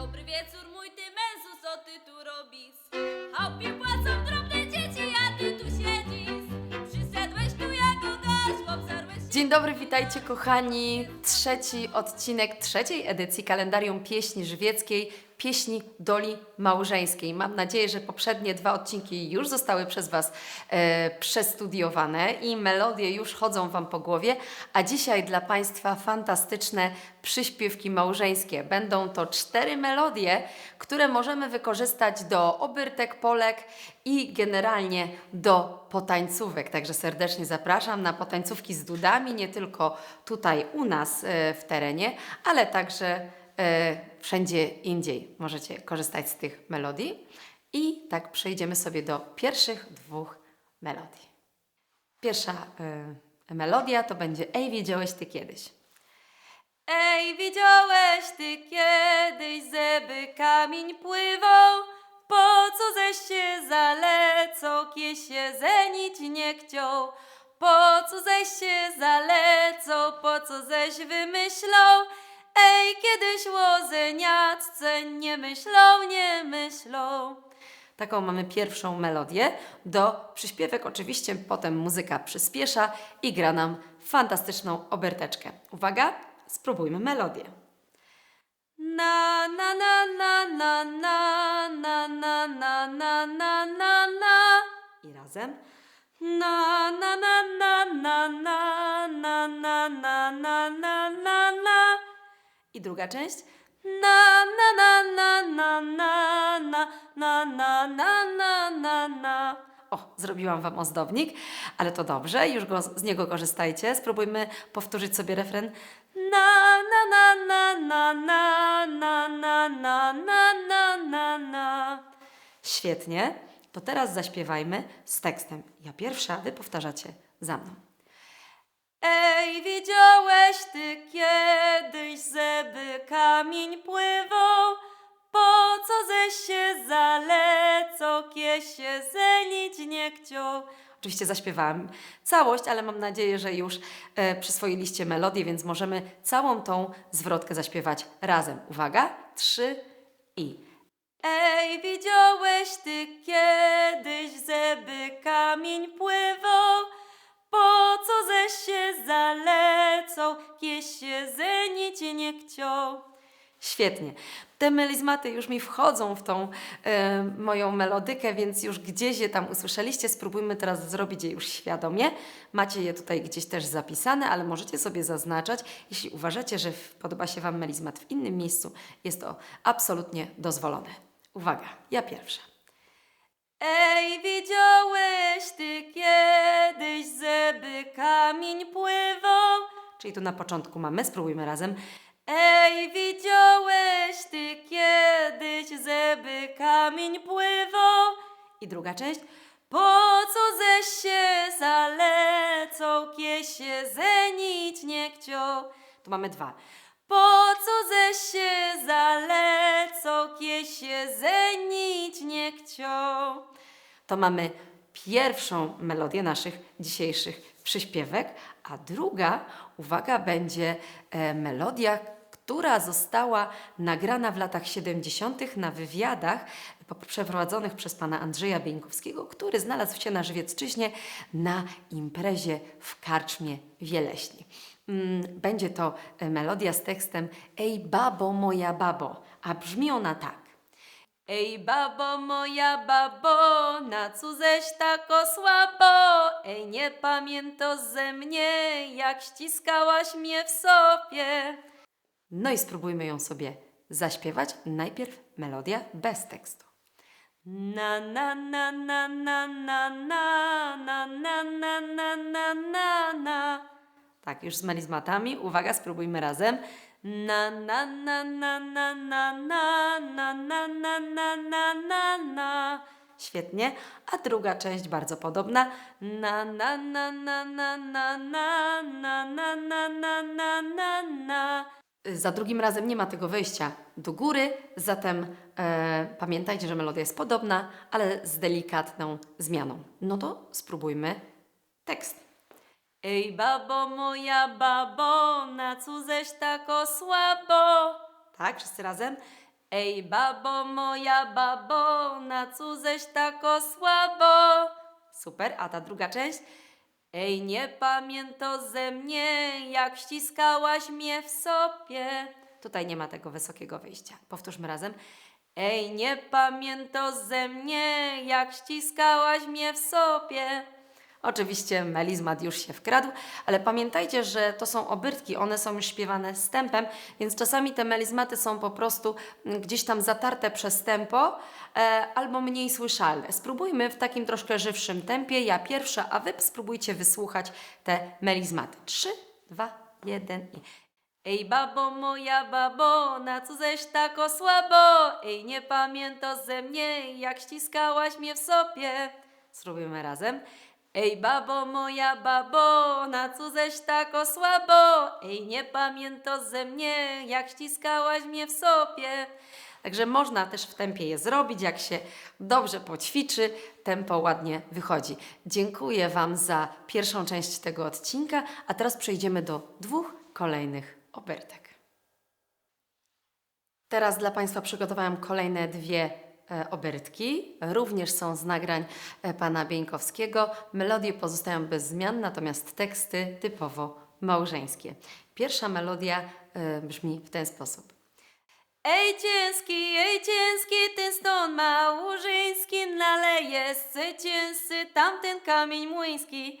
Dobry wieczór, mój ty mężu, co ty tu robisz? Chałupie płacą drobne dzieci, a ty tu siedzisz. Przyszedłeś tu jako obżarłeś się Dzień dobry, witajcie kochani. Trzeci odcinek trzeciej edycji kalendarium pieśni żywieckiej, pieśni Doli Małżeńskiej. Mam nadzieję, że poprzednie dwa odcinki już zostały przez Was e, przestudiowane i melodie już chodzą Wam po głowie, a dzisiaj dla Państwa fantastyczne przyśpiewki małżeńskie. Będą to cztery melodie, które możemy wykorzystać do obyrtek, polek i generalnie do potańcówek. Także serdecznie zapraszam na potańcówki z dudami, nie tylko tutaj u nas e, w terenie, ale także wszędzie indziej możecie korzystać z tych melodii. I tak przejdziemy sobie do pierwszych dwóch melodii. Pierwsza e, melodia to będzie Ej, wiedziałeś ty kiedyś. Ej, widziałeś ty kiedyś, żeby kamień pływał? Po co ześ się zalecą, kie się zenić nie chciał? Po co ześ się zalecą, po co ześ wymyślał? Ej, kiedyś łozeniacce nie myślą, nie myślą. Taką mamy pierwszą melodię. Do przyśpiewek oczywiście potem muzyka przyspiesza i gra nam fantastyczną oberteczkę. Uwaga, spróbujmy melodię. Na na na na na na na na na na na na na I razem. Na na na na na na na na na na na na na I druga część. na na na na na na na na na na na na na O, zrobiłam Wam ozdobnik, ale to dobrze, już go, z niego korzystajcie. Spróbujmy powtórzyć sobie refren. na na na na na na na na na na na na na Świetnie. To teraz zaśpiewajmy z tekstem. Ja pierwsza, Wy powtarzacie za mną. Ej, widziałeś ty kiedyś, żeby kamień pływał? Po co ześ się zalecą, kie się zenić nie chciał? Oczywiście zaśpiewałam całość, ale mam nadzieję, że już e, przyswoiliście melodię, więc możemy całą tą zwrotkę zaśpiewać razem. Uwaga, trzy i. Ej, widziałeś ty kiedyś, żeby kamień pływał? Po co ześ się zalecą, kie się zenić nie chciał? Świetnie. Te melizmaty już mi wchodzą w tą e, moją melodykę, więc już gdzieś je tam usłyszeliście. Spróbujmy teraz zrobić je już świadomie. Macie je tutaj gdzieś też zapisane, ale możecie sobie zaznaczać. Jeśli uważacie, że podoba się Wam melizmat w innym miejscu, jest to absolutnie dozwolone. Uwaga, ja pierwsza. Ej, widziałeś Czyli tu na początku mamy, spróbujmy razem. Ej, widziałeś ty kiedyś, żeby kamień pływał? I druga część. Po co ześ się zalecą, kie się zenić nie chciał? Tu mamy dwa. Po co ześ się zalecą, kie się zenić nie chciał? To mamy pierwszą melodię naszych dzisiejszych przyśpiewek, a druga, uwaga, będzie e, melodia, która została nagrana w latach 70. na wywiadach przeprowadzonych przez pana Andrzeja Bieńkowskiego, który znalazł się na Żywiecczyźnie na imprezie w Karczmie Wieleśni. Mm, Będzie to e, melodia z tekstem Ej babo moja babo, a brzmi ona tak. Ej, babo moja babo, na co ześ tako słabo? Ej, nie pamiętasz ze mnie, jak ściskałaś mnie w sobie. No i spróbujmy ją sobie zaśpiewać. Najpierw melodia bez tekstu. Na na na na na na na na na na na na na na Tak, już z melizmatami. Uwaga, spróbujmy razem. Na na na na na na na na na na na na na na Świetnie. A druga część bardzo podobna. na na na na na na na na na na na na na na Za drugim razem nie ma tego wejścia do góry, zatem e, pamiętajcie, że melodia jest podobna, ale z delikatną zmianą. No to spróbujmy tekst. Ej, babo moja babo, na co ześ tako słabo? Tak, wszyscy razem. Ej, babo moja babo, na co ześ tako słabo? Super, a ta druga część? Ej, nie pamięto ze mnie, jak ściskałaś mnie w sobie. Tutaj nie ma tego wysokiego wyjścia. Powtórzmy razem. Ej, nie pamięto ze mnie, jak ściskałaś mnie w sobie. Oczywiście melizmat już się wkradł, ale pamiętajcie, że to są obyrtki, one są już śpiewane z tempem, więc czasami te melizmaty są po prostu mm, gdzieś tam zatarte przez tempo e, albo mniej słyszalne. Spróbujmy w takim troszkę żywszym tempie. Ja pierwsza, a Wy spróbujcie wysłuchać te melizmaty. Trzy, dwa, jeden i... Ej, babo moja babo, na co ześ tako słabo? Ej, nie pamięto ze mnie, jak ściskałaś mnie w sobie. Spróbujmy razem. Ej, babo moja babo, na co ześ tako słabo? Ej, nie pamięto ze mnie, jak ściskałaś mnie w sobie. Także można też w tempie je zrobić, jak się dobrze poćwiczy, tempo ładnie wychodzi. Dziękuję Wam za pierwszą część tego odcinka, a teraz przejdziemy do dwóch kolejnych obertek. Teraz dla Państwa przygotowałam kolejne dwie obertki. Również są z nagrań e, pana Bieńkowskiego. Melodie pozostają bez zmian, natomiast teksty typowo małżeńskie. Pierwsza melodia e, brzmi w ten sposób. Ej, ciężki, ej, ciężki, ten ston małżeński naleje, scy cięższy tamten kamień młyński.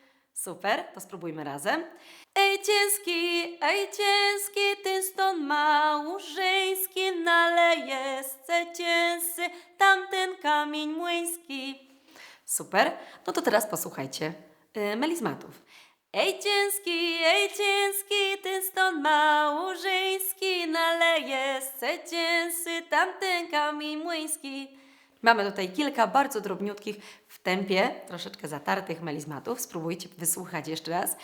Super, to spróbujmy razem. Ej ciężki, ej ciężki, ten ston małżeński naleje, sce cięższy tamten kamień młyński. Super. No to teraz posłuchajcie y, melizmatów. Ej ciężki, ej ciężki, ten ston małżeński naleje, sce cięższy tamten kamień młyński. Mamy tutaj kilka bardzo drobniutkich tempie, troszeczkę zatartych melizmatów. Spróbujcie wysłuchać jeszcze raz.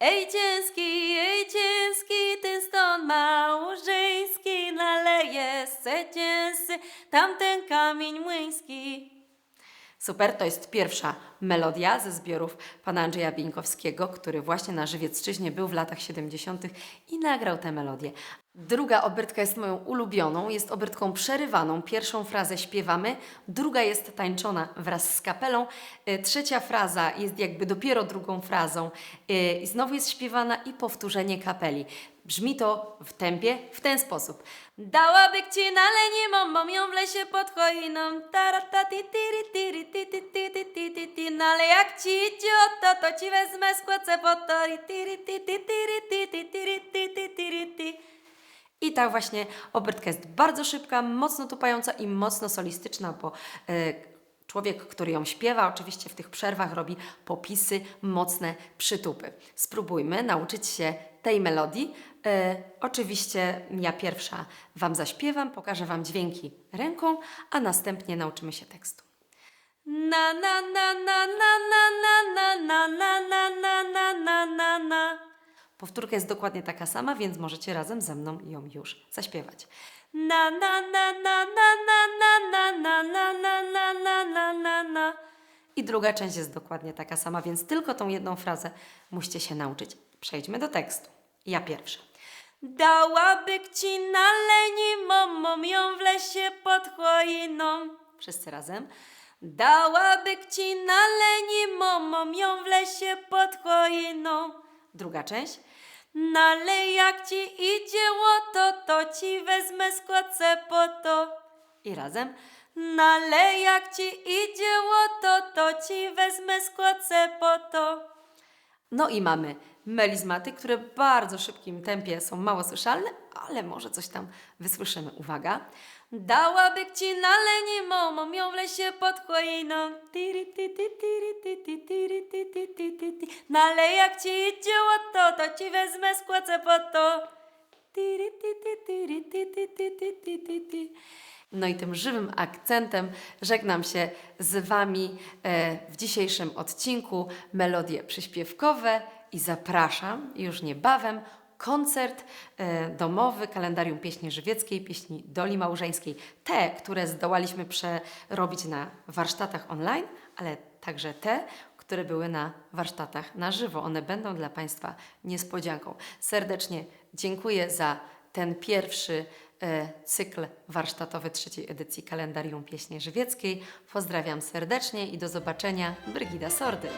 Ej ciężki, ej ciężki, ten ston małżeński naleje, sce cięższy tamten kamień młyński. Super, to jest pierwsza melodia ze zbiorów pana Andrzeja Bieńkowskiego, który właśnie na Żywiecczyźnie był w latach 70. i nagrał tę melodię. Druga obrytka jest moją ulubioną, jest obrytką przerywaną. Pierwszą frazę śpiewamy, druga jest tańczona wraz z kapelą, y, trzecia fraza jest jakby dopiero drugą frazą y, i znowu jest śpiewana i powtórzenie kapeli. Brzmi to w tempie w ten sposób. Dałaby ci na leni mom, ją w lesie pod choiną. Tarata ti tiri tiri ti ti ti ti ti ti ti No ale jak ci idzie o to, to ci wezmę skłocę po to. Tiri ti ti tiri ti ti tiri ti ti tiri ti. I ta właśnie obrytka jest bardzo szybka, mocno tupająca i mocno solistyczna, bo e, człowiek, który ją śpiewa, oczywiście w tych przerwach robi popisy, mocne przytupy. Spróbujmy nauczyć się tej melodii. E, oczywiście ja pierwsza Wam zaśpiewam, pokażę Wam dźwięki ręką, a następnie nauczymy się tekstu. Na na na na na na na na na na na na na na na Powtórka jest dokładnie taka sama, więc możecie razem ze mną ją już zaśpiewać. Na na na na na na na na na na na na na na na I druga część jest dokładnie taka sama, więc tylko tą jedną frazę musicie się nauczyć. Przejdźmy do tekstu. Ja pierwsza. Dałaby ci na leni momom ją w lesie pod choiną. Wszyscy razem. Dałaby ci na leni momom ją w lesie pod choiną. Druga część. No ale jak ci idzie łoto, to ci wezmę skłocę po to. I razem. No ale jak ci idzie łoto, to ci wezmę skłocę po to. No i mamy melizmaty, które w bardzo szybkim tempie są mało słyszalne, ale może coś tam wysłyszymy. Uwaga. Dałaby ci na lenie momo, miał w lesie pod choiną. No ale jak ci idzie to, to ci wezmę skłacę po to. No i tym żywym akcentem żegnam się z Wami e, w dzisiejszym odcinku Melodie przyśpiewkowe i zapraszam już niebawem koncert e, domowy kalendarium pieśni żywieckiej, pieśni Doli Małżeńskiej. Te, które zdołaliśmy przerobić na warsztatach online, ale także te, które były na warsztatach na żywo. One będą dla Państwa niespodzianką. Serdecznie dziękuję za ten pierwszy e, cykl warsztatowy trzeciej edycji kalendarium pieśni żywieckiej. Pozdrawiam serdecznie i do zobaczenia. Brygida Sordy.